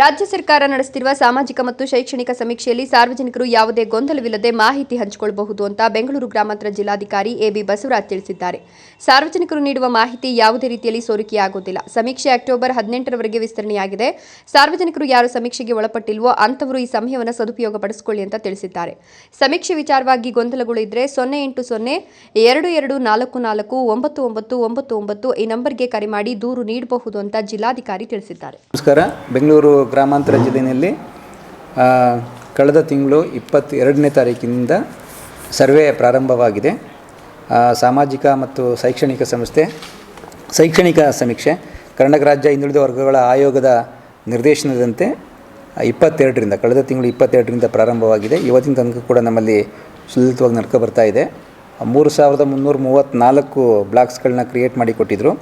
ರಾಜ್ಯ ಸರ್ಕಾರ ನಡೆಸುತ್ತಿರುವ ಸಾಮಾಜಿಕ ಮತ್ತು ಶೈಕ್ಷಣಿಕ ಸಮೀಕ್ಷೆಯಲ್ಲಿ ಸಾರ್ವಜನಿಕರು ಯಾವುದೇ ಗೊಂದಲವಿಲ್ಲದೆ ಮಾಹಿತಿ ಹಂಚಿಕೊಳ್ಳಬಹುದು ಅಂತ ಬೆಂಗಳೂರು ಗ್ರಾಮಾಂತರ ಜಿಲ್ಲಾಧಿಕಾರಿ ಎಬಿ ಬಸವರಾಜ್ ತಿಳಿಸಿದ್ದಾರೆ. ಸಾರ್ವಜನಿಕರು ನೀಡುವ ಮಾಹಿತಿ ಯಾವುದೇ ರೀತಿಯಲ್ಲಿ ಸೋರಿಕೆಯಾಗುವುದಿಲ್ಲ. ಸಮೀಕ್ಷೆ ಅಕ್ಟೋಬರ್ ಹದಿನೆಂಟರವರೆಗೆ ವಿಸ್ತರಣೆಯಾಗಿದೆ. ಸಾರ್ವಜನಿಕರು ಯಾರು ಸಮೀಕ್ಷೆಗೆ ಒಳಪಟ್ಟಿಲ್ವೋ ಅಂತವರು ಈ ಸಮಯವನ್ನು ಸದುಪಯೋಗ ಪಡಿಸಿಕೊಳ್ಳಿ ಅಂತ ತಿಳಿಸಿದ್ದಾರೆ. ಸಮೀಕ್ಷೆ ವಿಚಾರವಾಗಿ ಗೊಂದಲಗಳು ಇದ್ರೆ ಸೊನ್ನೆ ಎಂಟು ಸೊನ್ನೆ ಎರಡು ಎರಡು ನಾಲ್ಕು ನಾಲ್ಕು ಒಂಬತ್ತು ಒಂಬತ್ತು ಒಂಬತ್ತು ಒಂಬತ್ತು ಈ ನಂಬರ್ಗೆ ಕರೆ ಮಾಡಿ ದೂರು ನೀಡಬಹುದು ಅಂತ ಜಿಲ್ಲಾಧಿಕಾರಿ ತಿಳಿಸಿದ್ದಾರೆ. ನಮಸ್ಕಾರ. ಬೆಂಗಳೂರು ಗ್ರಾಮಾಂತರ ಜಿಲ್ಲೆಯಲ್ಲಿ ಕಳೆದ ತಿಂಗಳು ಇಪ್ಪತ್ತೆರಡನೇ ತಾರೀಕಿನಿಂದ ಸರ್ವೆ ಪ್ರಾರಂಭವಾಗಿದೆ. ಸಾಮಾಜಿಕ ಮತ್ತು ಶೈಕ್ಷಣಿಕ ಸಂಸ್ಥೆ ಶೈಕ್ಷಣಿಕ ಸಮೀಕ್ಷೆ ಕರ್ನಾಟಕ ರಾಜ್ಯ ಹಿಂದುಳಿದ ವರ್ಗಗಳ ಆಯೋಗದ ನಿರ್ದೇಶನದಂತೆ ಇಪ್ಪತ್ತೆರಡರಿಂದ ಕಳೆದ ತಿಂಗಳು ಇಪ್ಪತ್ತೆರಡರಿಂದ ಪ್ರಾರಂಭವಾಗಿದೆ. ಇವತ್ತಿನ ತನಕ ಕೂಡ ನಮ್ಮಲ್ಲಿ ಸುಲಿತವಾಗಿ ನಡ್ಕೊ ಬರ್ತಾ ಇದೆ. ಮೂರು ಸಾವಿರದ ಮುನ್ನೂರ ಮೂವತ್ತ್ನಾಲ್ಕು ಬ್ಲಾಕ್ಸ್ಗಳನ್ನ ಕ್ರಿಯೇಟ್ ಮಾಡಿಕೊಟ್ಟಿದ್ದರು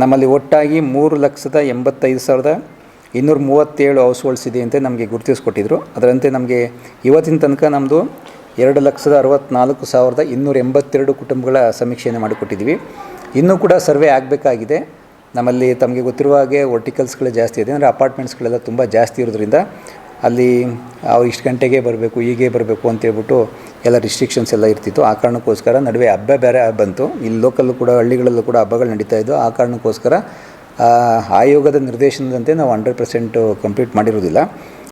ನಮ್ಮಲ್ಲಿ ಒಟ್ಟಾಗಿ ಮೂರು ಲಕ್ಷದ ಎಂಬತ್ತೈದು ಸಾವಿರದ ಇನ್ನೂರ ಮೂವತ್ತೇಳು ಹೌಸ್ ಹೋಲ್ಡ್ಸ್ ಇದೆ ಅಂತ ನಮಗೆ ಗುರುತಿಸ್ಕೊಟ್ಟಿದ್ರು. ಅದರಂತೆ ನಮಗೆ ಇವತ್ತಿನ ತನಕ ನಮ್ಮದು ಎರಡು ಲಕ್ಷದ ಅರವತ್ತ್ನಾಲ್ಕು ಸಾವಿರದ ಇನ್ನೂರ ಎಂಬತ್ತೆರಡು ಕುಟುಂಬಗಳ ಸಮೀಕ್ಷೆಯನ್ನು ಮಾಡಿಕೊಟ್ಟಿದ್ವಿ ಇನ್ನೂ ಕೂಡ ಸರ್ವೆ ಆಗಬೇಕಾಗಿದೆ. ನಮ್ಮಲ್ಲಿ ತಮಗೆ ಗೊತ್ತಿರುವ ಹಾಗೆ ವರ್ಟಿಕಲ್ಸ್ಗಳು ಜಾಸ್ತಿ ಇದೆ. ಅಂದರೆ ಅಪಾರ್ಟ್ಮೆಂಟ್ಸ್ಗಳೆಲ್ಲ ತುಂಬ ಜಾಸ್ತಿ ಇರೋದ್ರಿಂದ ಅಲ್ಲಿ ಅವ್ರು ಇಷ್ಟು ಗಂಟೆಗೆ ಬರಬೇಕು, ಹೀಗೆ ಬರಬೇಕು ಅಂತೇಳ್ಬಿಟ್ಟು ಎಲ್ಲ ರಿಸ್ಟ್ರಿಕ್ಷನ್ಸ್ ಎಲ್ಲ ಇರ್ತಿತ್ತು. ಆ ಕಾರಣಕ್ಕೋಸ್ಕರ ನಡುವೆ ಹಬ್ಬ ಬೇರೆ ಬಂತು. ಇಲ್ಲಿ ಲೋಕಲ್ಲೂ ಕೂಡ ಹಳ್ಳಿಗಳಲ್ಲೂ ಕೂಡ ಹಬ್ಬಗಳು ನಡೀತಾ ಇದ್ದವು ಆ ಕಾರಣಕ್ಕೋಸ್ಕರ ಆಯೋಗದ ನಿರ್ದೇಶನದಂತೆ ನಾವು ಹಂಡ್ರೆಡ್ ಪರ್ಸೆಂಟು ಕಂಪ್ಲೀಟ್ ಮಾಡಿರೋದಿಲ್ಲ.